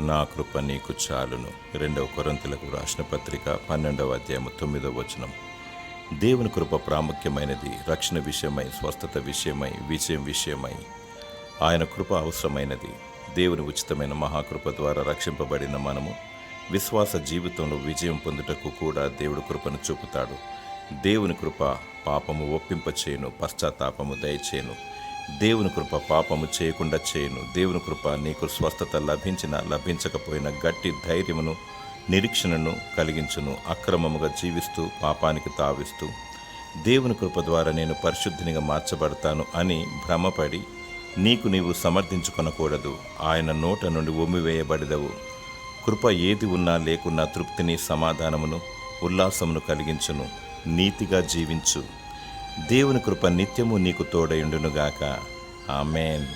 నా కృప నీకు చాలును. రెండవ కొరంతులకు రాసిన పత్రిక పన్నెండవ అధ్యాయము తొమ్మిదవ వచనం. దేవుని కృప ప్రాముఖ్యమైనది రక్షణ విషయమై స్వస్థత విషయమై విజయం విషయమై. ఆయన కృప అవసరమైనది. దేవుని ఉచితమైన మహాకృప ద్వారా రక్షింపబడిన మనము విశ్వాస జీవితంలో విజయం పొందుటకు కూడా దేవుడు కృపను చూపుతాడు. దేవుని కృప పాపము ఒప్పింపచేయను పశ్చాత్తాపము దయచేయను. దేవుని కృప పాపము చేయకుండా చేయను. దేవుని కృప నీకు స్వస్థత లభించిన లభించకపోయిన గట్టి ధైర్యమును నిరీక్షణను కలిగించును. అక్రమముగా జీవిస్తూ పాపానికి తావిస్తూ దేవుని కృప ద్వారా నేను పరిశుద్ధినిగా మార్చబడతాను అని భ్రమపడి నీకు నీవు సమర్థించుకొనకూడదు. ఆయన నోట నుండి ఒమ్మివేయబడదవు కృప ఏది ఉన్నా లేకున్నా తృప్తిని సమాధానమును ఉల్లాసమును కలిగించును. నీతిగా జీవించు. దేవుని కృప నిత్యము నీకు తోడయుండునుగాక ఆమెన్.